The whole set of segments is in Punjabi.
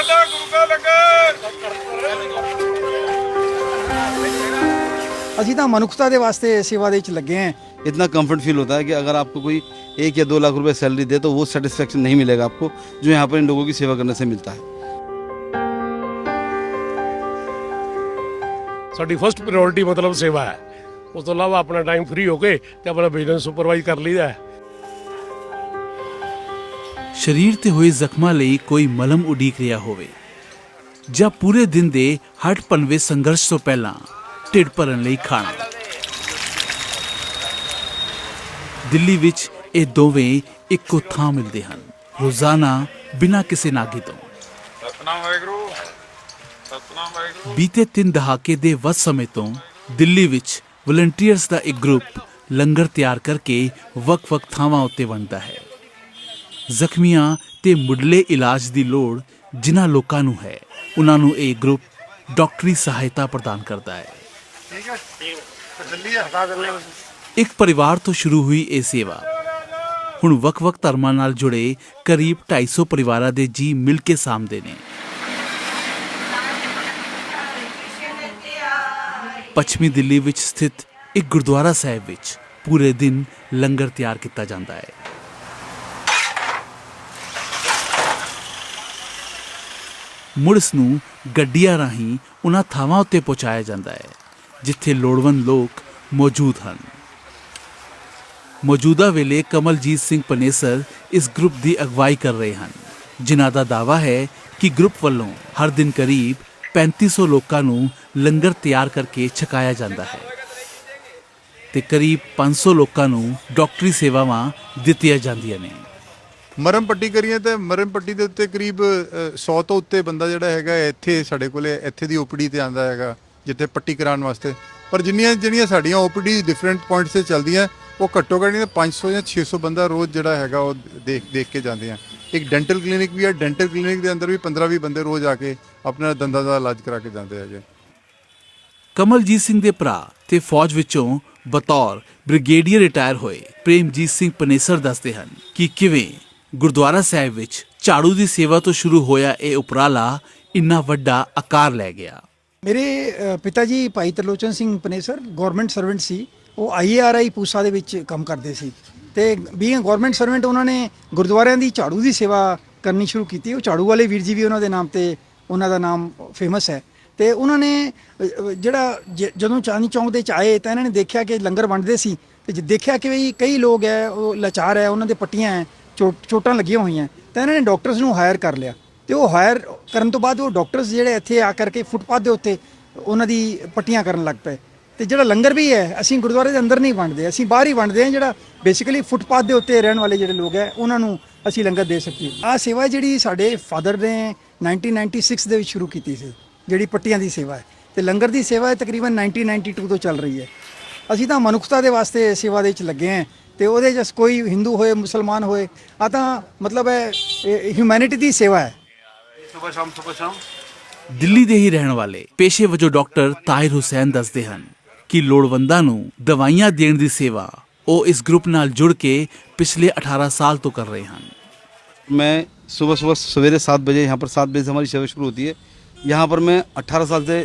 ਖਾਦਾ ਗੁਰੂ ਕਾ ਲੰਗਰ ਅਸੀਂ ਤਾਂ ਮਨੁੱਖਤਾ ਦੇ ਵਾਸਤੇ ਸੇਵਾ ਦੇ ਵਿੱਚ ਲੱਗੇ ਆਂ इतना कंफर्ट फील होता है कि अगर आपको कोई एक या दो लाख रुपए सैलरी दे तो वो सेटिस्फेक्शन नहीं मिलेगा आपको जो यहाँ पर इन लोगों की सेवा करने से मिलता है ਸਾਡੀ ਫਸਟ ਪ੍ਰਾਇੋਰਟੀ ਮਤਲਬ ਸੇਵਾ ਹੈ ਉਸ ਤੋਂ ਇਲਾਵਾ ਆਪਣਾ ਟਾਈਮ ਫ੍ਰੀ ਹੋ ਕੇ ਤੇ ਆਪਣਾ ਬਿਜ਼ਨਸ ਸੁਪਰਵਾਈਜ਼ ਕਰ ਲਈਦਾ ਹੈ ਸਰੀਰ ਤੇ ਹੋਏ ਜ਼ਖਮਾਂ ਲਈ ਕੋਈ ਮਲਮ ਉਡੀਕ ਰਿਹਾ ਹੋਵੇ ਜਾਂ ਪੂਰੇ ਦਿਨ ਦੇ ਹਟ ਪਨਵੇ ਸੰਘਰਸ਼ ਤੋਂ ਪਹਿਲਾਂ ਢਿੱਡ ਭਰਨ ਲਈ ਖਾਣਾ। ਦਿੱਲੀ ਵਿੱਚ ਇਹ ਦੋਵੇਂ ਇੱਕੋ ਥਾਂ ਮਿਲਦੇ ਹਨ। ਰੋਜ਼ਾਨਾ ਬਿਨਾਂ ਕਿਸੇ ਨਾਗੀ ਤੋਂ। ਸਤਨਾਮ ਵਾਹਿਗੁਰੂ ਸਤਨਾਮ ਵਾਹਿਗੁਰੂ। ਬੀਤੇ ਤਿੰਨ ਦਹਾਕੇ ਦੇ ਵੱਧ ਸਮੇਂ ਤੋਂ ਦਿੱਲੀ ਵਿੱਚ ਵਲੰਟੀਅਰਸ ਦਾ ਇੱਕ ਗਰੁੱਪ ਲੰਗਰ ਤਿਆਰ ਕਰਕੇ ਵੱਖ-ਵੱਖ ਥਾਵਾਂ ਉੱਤੇ ਵੰਡਦਾ ਹੈ। ਜ਼ਖਮੀਆਂ ਤੇ ਮੁੱਢਲੇ ਇਲਾਜ ਦੀ ਲੋੜ ਜਿਨ੍ਹਾਂ ਲੋਕਾਂ ਨੂੰ ਹੈ ਉਹਨਾਂ ਨੂੰ ਇਹ ਗਰੁੱਪ ਡਾਕਟਰੀ ਸਹਾਇਤਾ ਪ੍ਰਦਾਨ ਕਰਦਾ ਹੈ। ਇੱਕ ਪਰਿਵਾਰ ਤੋਂ ਸ਼ੁਰੂ ਹੋਈ ਇਹ ਸੇਵਾ। ਹੁਣ ਵੱਖ-ਵੱਖ ਧਰਮਾਂ ਨਾਲ ਜੁੜੇ ਕਰੀਬ 250 ਪਰਿਵਾਰਾਂ ਦੇ ਜੀ ਮਿਲ ਕੇ ਸਾਂਭਦੇ ਨੇ। ਪੱਛਮੀ ਦਿੱਲੀ ਵਿੱਚ ਸਥਿਤ ਇੱਕ ਗੁਰਦੁਆਰਾ ਸਾਹਿਬ ਵਿੱਚ ਪੂਰੇ ਦਿਨ ਲੰਗਰ ਤਿਆਰ ਕੀਤਾ ਜਾਂਦਾ ਹੈ। ਮੁੜ ਇਸ ਨੂੰ ਗੱਡੀਆਂ ਰਾਹੀਂ ਉਹਨਾਂ ਥਾਵਾਂ ਉੱਤੇ ਪਹੁੰਚਾਇਆ ਜਾਂਦਾ ਹੈ, ਜਿੱਥੇ ਲੋੜਵੰਦ ਲੋਕ ਮੌਜੂਦ ਹਨ। ਮੌਜੂਦਾ ਵੇਲੇ ਕਮਲਜੀਤ ਸਿੰਘ ਪਨੇਸਰ ਇਸ ਗਰੁੱਪ ਦੀ ਅਗਵਾਈ ਕਰ ਰਹੇ ਹਨ। ਜਿਨ੍ਹਾਂ ਦਾ ਦਾਵਾ ਹੈ ਕਿ ਗਰੁੱਪ ਵੱਲੋਂ ਹਰ ਦਿਨ ਕਰੀਬ 3500 ਲੋਕਾਂ ਨੂੰ ਲੰਗਰ ਤਿਆਰ ਕਰਕੇ ਛਕਾਇਆ ਜਾਂਦਾ ਹੈ ਤੇ ਕਰੀਬ 500 ਲੋਕਾਂ ਨੂੰ ਡਾਕਟਰੀ ਸੇਵਾਵਾਂ ਦਿੱਤੀਆਂ ਜਾਂਦੀਆਂ ਨੇ। ਮਰਮ ਪੱਟੀ ਕਰੀਏ ਤੇ ਮਰਮ ਪੱਟੀ ਦੇ ਉੱਤੇ ਕਰੀਬ ਅ, 100 ਤੋਂ ਉੱਤੇ ਬੰਦਾ ਜਿਹੜਾ ਹੈਗਾ ਇੱਥੇ ਸਾਡੇ ਕੋਲੇ ਇੱਥੇ ਦੀ ਓਪੀਡੀ ਤੇ ਆਂਦਾ ਹੈਗਾ ਜਿੱਥੇ ਪੱਟੀ ਕਰਾਉਣ ਵਾਸਤੇ। ਪਰ ਜਿੰਨੀਆਂ ਜਿਹੜੀਆਂ ਸਾਡੀਆਂ ਓਪੀਡੀ ਡਿਫਰੈਂਟ ਪੁਆਇੰਟਸ ਤੇ ਚੱਲਦੀਆਂ ਉਹ ਘੱਟੋ ਘੱਟ ਨਹੀਂ ਤਾਂ 500 ਜਾਂ 600 ਬੰਦਾ ਰੋਜ਼ ਜਿਹੜਾ ਹੈਗਾ ਉਹ ਦੇਖ ਦੇਖ ਕੇ ਜਾਂਦੇ ਆ ਇੱਕ ਡੈਂਟਲ ਕਲੀਨਿਕ ਵੀ ਹੈ ਡੈਂਟਲ ਕਲੀਨਿਕ ਦੇ ਅੰਦਰ ਵੀ 15-20 ਬੰਦੇ ਰੋਜ਼ ਆ ਕੇ ਆਪਣਾ ਦੰਦਾਂ ਦਾ ਇਲਾਜ ਕਰਾ ਕੇ ਜਾਂਦੇ ਹੈਗੇ। ਕਮਲਜੀਤ ਸਿੰਘ ਦੇ ਭਰਾ ਤੇ ਫੌਜ ਵਿੱਚੋਂ ਬਤੌਰ ਬ੍ਰਿਗੇਡੀਅਰ ਰਿਟਾਇਰ ਹੋਏ। ਪ੍ਰੇਮਜੀਤ ਸਿੰਘ ਪਨੇਸਰ ਦੱਸਦੇ ਹਨ ਕਿ ਕਿਵੇਂ ਗੁਰਦੁਆਰਾ ਸਾਹਿਬ ਵਿੱਚ ਝਾੜੂ ਦੀ ਸੇਵਾ ਤੋਂ ਸ਼ੁਰੂ ਹੋਇਆ ਇਹ ਉਪਰਾਲਾ ਇੰਨਾ ਵੱਡਾ ਆਕਾਰ ਲੈ ਗਿਆ। ਮੇਰੇ ਪਿਤਾ ਜੀ ਭਾਈ ਤਰਲੋਚਨ ਸਿੰਘ ਪਨੇਸਰ ਗਵਰਨਮੈਂਟ ਸਰਵੈਂਟ ਸੀ। ਉਹ ਆਈਆਰਆਈ ਪੂਸਾ ਦੇ ਵਿੱਚ ਕੰਮ ਕਰਦੇ ਸੀ। ਤੇ ਬੀਇੰਗ ਗਵਰਨਮੈਂਟ ਸਰਵੈਂਟ ਉਹਨਾਂ ਨੇ ਗੁਰਦੁਆਰਿਆਂ ਦੀ ਝਾੜੂ ਦੀ ਸੇਵਾ ਕਰਨੀ ਸ਼ੁਰੂ ਕੀਤੀ। ਉਹ ਝਾੜੂ ਵਾਲੇ ਵੀਰ ਜੀ ਵੀ ਉਹਨਾਂ ਦੇ ਨਾਮ ਤੇ, ਉਹਨਾਂ ਦਾ ਨਾਮ ਫੇਮਸ ਹੈ। ਤੇ ਉਹਨਾਂ ਨੇ ਜਿਹੜਾ ਜ- ਜਦੋਂ ਚਾਂਦੀ ਚੌਂਕ ਦੇ ਚ ਆਏ, ਤਾਂ ਇਹਨਾਂ ਨੇ ਦੇਖਿਆ ਕਿ ਲੰਗਰ ਵੰਡਦੇ ਸੀ। ਤੇ ਦੇਖਿਆ ਕਿ ਵੀ ਕਈ ਲੋਕ ਹੈ, ਉਹ ਲਾਚਾਰ ਹੈ, ਉਹਨਾਂ ਦੇ ਪੱਟੀਆਂ ਹੈ। ਚੋਟ- ਚੋਟਾਂ ਲੱਗੀਆਂ ਹੋਈਆਂ। ਤਾਂ ਇਹਨਾਂ ਨੇ ਡਾਕਟਰਸ ਨੂੰ ਹਾਇਰ ਕਰ ਲਿਆ। ਤੇ ਉਹ ਹਾਇਰ ਕਰਨ ਤੋਂ ਬਾਅਦ ਉਹ ਡਾਕਟਰਸ ਜਿਹੜੇ ਇੱਥੇ ਆ ਕਰਕੇ ਫੁੱਟਪਾਥ ਦੇ ਉੱਤੇ ਉਹਨਾਂ ਦੀ ਪੱਟੀਆਂ ਕਰਨ ਲੱਗ ਪਏ। ਤੇ ਜਿਹੜਾ ਲੰਗਰ ਵੀ ਹੈ, ਅਸੀਂ ਗੁਰਦੁਆਰੇ ਦੇ ਅੰਦਰ ਨਹੀਂ ਵੰਡਦੇ। ਅਸੀਂ ਬਾਹਰ ਹੀ ਵੰਡਦੇ ਹਾਂ ਜਿਹੜਾ ਬੇਸਿਕਲੀ ਫੁੱਟਪਾਥ ਦੇ ਉੱਤੇ ਰਹਿਣ ਵਾਲੇ ਜਿਹੜੇ ਲੋਕ ਹੈ, ਉਹਨਾਂ ਨੂੰ ਅਸੀਂ ਲੰਗਰ ਦੇ ਸਕੀਏ। ਆਹ ਸੇਵਾ ਜਿਹੜੀ ਸਾਡੇ ਫਾਦਰ ਨੇ 1996 ਦੇ ਵਿੱਚ ਸ਼ੁਰੂ ਕੀਤੀ ਸੀ, ਜਿਹੜੀ ਪੱਟੀਆਂ ਦੀ ਸੇਵਾ ਹੈ। ਤੇ ਲੰਗਰ ਦੀ ਸੇਵਾ ਹੈ ਤਕਰੀਬਨ 1992 ਤੋਂ ਚੱਲ ਰਹੀ ਹੈ। ਅਸੀਂ ਤਾਂ ਮਨੁੱਖਤਾ ਦੇ ਵਾਸਤੇ ਸੇਵਾ ਦੇ ਵਿੱਚ ਲੱਗੇ ਹਾਂ। ਤੇ ਉਹਦੇ 'ਚ ਕੋਈ ਹਿੰਦੂ ਹੋਏ ਮੁਸਲਮਾਨ ਹੋਏ ਆ ਤਾਂ ਮਤਲਬ ਹੈ ਹਿਊਮੈਨਿਟੀ ਦੀ ਸੇਵਾ ਹੈ सुबह शाम सुबह शाम ਦਿੱਲੀ ਦੇ ਹੀ ਰਹਿਣ ਵਾਲੇ ਪੇਸ਼ੇ ਵਜੋਂ ਡਾਕਟਰ ਤਾਹਿਰ ਹੁਸੈਨ ਦੱਸਦੇ ਹਨ ਕਿ ਲੋੜਵੰਦਾਂ ਨੂੰ ਦਵਾਈਆਂ ਦੇਣ ਦੀ ਸੇਵਾ ਉਹ ਇਸ ਗਰੁੱਪ ਨਾਲ ਜੁੜ ਕੇ ਪਿਛਲੇ 18 ਸਾਲ ਤੋਂ ਕਰ ਰਹੇ ਹਨ मैं सुबह सुबह सवेरे सात बजे यहाँ पर सात बजे से हमारी सेवा शुरू होती है यहाँ पर मैं अट्ठारह साल से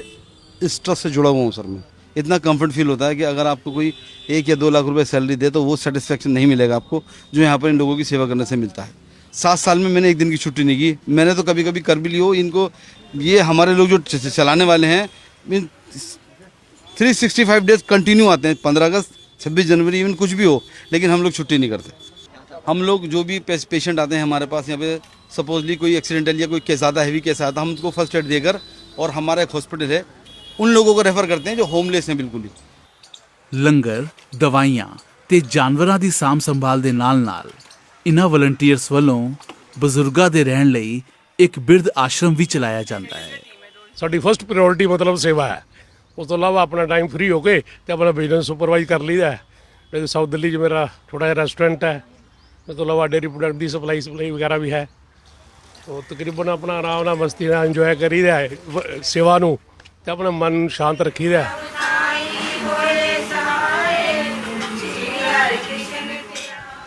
इस ट्रस्ट से जुड़ा हुआ हूँ सर मैं इतना कंफर्ट फील होता है कि अगर आपको कोई एक या दो लाख रुपए सैलरी दे तो वो सेटिस्फेक्शन नहीं मिलेगा आपको, जो यहाँ पर इन लोगों की सेवा करने से मिलता है। सात साल में मैंने एक दिन की छुट्टी नहीं की। मैंने तो कभी कभी कर भी ली हो इनको, ये हमारे लोग जो चलाने वाले हैं, इन three sixty five days continue आते हैं। पंद्रह अगस्त, छब्बीस जनवरी इवन कुछ भी हो, लेकिन हम लोग छुट्टी नहीं करते। हम लोग जो भी पेशेंट आते हैं हमारे पास, यहाँ पे सपोजली कोई एक्सीडेंटल या कोई केस आता हैवी केस आता हम उनको फ़र्स्ट एड देकर और हमारा एक हॉस्पिटल है उन लोगों को रेफर करते हैं जो होमलेस हैं बिल्कुल ही ਲੰਗਰ ਦਵਾਈਆਂ ਤੇ ਜਾਨਵਰਾਂ ਦੀ ਸਾਂਭ ਸੰਭਾਲ ਦੇ ਨਾਲ-ਨਾਲ ਇਨ੍ਹਾਂ ਵਲੰਟੀਅਰਸ ਵੱਲੋਂ ਬਜ਼ੁਰਗਾਂ ਦੇ ਰਹਿਣ ਲਈ ਇੱਕ ਬਿਰਧ ਆਸ਼ਰਮ ਵੀ ਚਲਾਇਆ ਜਾਂਦਾ ਹੈ ਸਾਡੀ ਫਸਟ ਪ੍ਰਾਇੋਰਟੀ ਮਤਲਬ ਸੇਵਾ ਹੈ ਉਸ ਤੋਂ ਇਲਾਵਾ ਆਪਣਾ ਟਾਈਮ ਫ੍ਰੀ ਹੋ ਕੇ ਤੇ ਆਪਣਾ ਬਿਜ਼ਨਸ ਸੁਪਰਵਾਈਜ਼ ਕਰ ਲਈਦਾ ਹੈ ਤੇ ਸਾਊਥ ਦਿੱਲੀ 'ਚ ਮੇਰਾ ਛੋਟਾ ਜਿਹਾ ਰੈਸਟੋਰੈਂਟ ਹੈ ਉਸ ਤੋਂ ਇਲਾਵਾ ਡੇਰੀ ਪ੍ਰੋਡਕਟ ਦੀ ਸਪਲਾਈ ਸਪਲਾਈ ਵਗੈਰਾ ਵੀ ਹੈ ਉਹ ਤਕਰੀਬਨ ਆਪਣਾ ਆਰਾਮ ਨਾਲ ਮਸਤੀ ਨਾਲ ਇੰਜੋਏ ਕਰੀਦਾ ਹੈ ਵ- ਸੇਵਾ ਨੂੰ ਤੇ ਆਪਣਾ ਮਨ ਨੂੰ ਸ਼ਾਂਤ ਰੱਖੀਦਾ।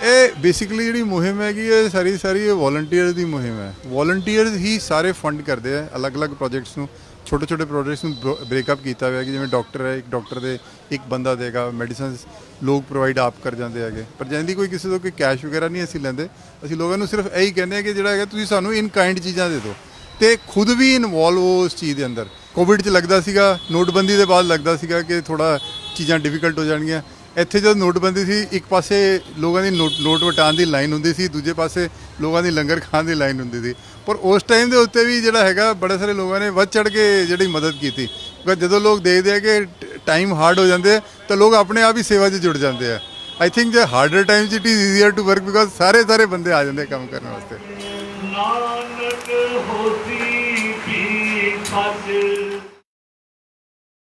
ਇਹ ਬੇਸਿਕਲੀ ਜਿਹੜੀ ਮੁਹਿੰਮ ਹੈਗੀ ਇਹ ਸਾਰੀ ਸਾਰੀ ਇਹ ਵੋਲੰਟੀਅਰ ਦੀ ਮੁਹਿੰਮ ਹੈ। ਵੋਲੰਟੀਅਰਸ ਹੀ ਸਾਰੇ ਫੰਡ ਕਰਦੇ ਆ ਅਲੱਗ-ਅਲੱਗ ਪ੍ਰੋਜੈਕਟਸ ਨੂੰ। ਛੋਟੇ ਛੋਟੇ ਪ੍ਰੋਜੈਕਟਸ ਨੂੰ ਬ੍ਰੇਕਅਪ ਕੀਤਾ ਹੋਇਆ ਕਿ ਜਿਵੇਂ ਡਾਕਟਰ ਹੈ, ਇੱਕ ਡਾਕਟਰ ਦੇ ਇੱਕ ਬੰਦਾ ਦੇਗਾ ਮੈਡੀਸਿਨਸ ਲੋਕ ਪ੍ਰੋਵਾਈਡ ਆਪ ਕਰ ਜਾਂਦੇ ਹੈਗੇ। ਪਰ ਜਾਂਦੀ ਕੋਈ ਕਿਸੇ ਤੋਂ ਕੋਈ ਕੈਸ਼ ਵਗੈਰਾ ਨਹੀਂ ਅਸੀਂ ਲੈਂਦੇ। ਅਸੀਂ ਲੋਕਾਂ ਨੂੰ ਸਿਰਫ ਇਹੀ ਕਹਿੰਦੇ ਆ ਕਿ ਜਿਹੜਾ ਹੈਗਾ, ਤੁਸੀਂ ਸਾਨੂੰ ਇਨ ਕਾਈਂਡ ਚੀਜ਼ਾਂ ਦੇ ਦਿਓ। ਤੇ ਖੁਦ ਵੀ ਇਨਵੋਲਵ ਹੋ ਉਸ ਚੀਜ਼ ਦੇ ਅੰਦਰ। ਕੋਵਿਡ 'ਚ ਲੱਗਦਾ ਸੀਗਾ, ਨੋਟਬੰਦੀ ਦੇ ਬਾਅਦ ਲੱਗਦਾ ਸੀਗਾ ਕਿ ਥੋੜਾ ਚੀਜ਼ਾਂ ਡਿਫਿਕਲਟ ਹੋ ਜਾਣਗੀਆਂ। ਇੱਥੇ ਜਦੋਂ ਨੋਟਬੰਦੀ ਸੀ, ਇੱਕ ਪਾਸੇ ਲੋਕਾਂ ਦੀ ਨੋਟ ਨੋਟ ਵਟਾਉਣ ਦੀ ਲਾਈਨ ਹੁੰਦੀ ਸੀ, ਦੂਜੇ ਪਾਸੇ ਲੋਕਾਂ ਦੀ ਲੰਗਰ ਖਾਣ ਦੀ ਲਾਈਨ ਹੁੰਦੀ ਸੀ। ਪਰ ਉਸ ਟਾਈਮ ਦੇ ਉੱਤੇ ਵੀ ਜਿਹੜਾ ਹੈਗਾ, ਬੜੇ ਸਾਰੇ ਲੋਕਾਂ ਨੇ ਵੱਧ ਚੜ ਕੇ ਜਿਹੜੀ ਮਦਦ ਕੀਤੀ। ਕਿਉਂਕਿ ਜਦੋਂ ਲੋਕ ਦੇਖਦੇ ਆ ਕਿ ਟਾਈਮ ਹਾਰਡ ਹੋ ਜਾਂਦੇ ਆ, ਤਾਂ ਲੋਕ ਆਪਣੇ ਆਪ ਹੀ ਸੇਵਾ 'ਚ ਜੁੜ ਜਾਂਦੇ ਆ। ਆਈ ਥਿੰਕ ਜੇ harder times it is easier to work because ਸਾਰੇ ਸਾਰੇ ਬੰਦੇ ਆ ਜਾਂਦੇ ਕੰਮ ਕਰਨ ਵਾਸਤੇ। ਨਾਨਕ ਹੋਸੀ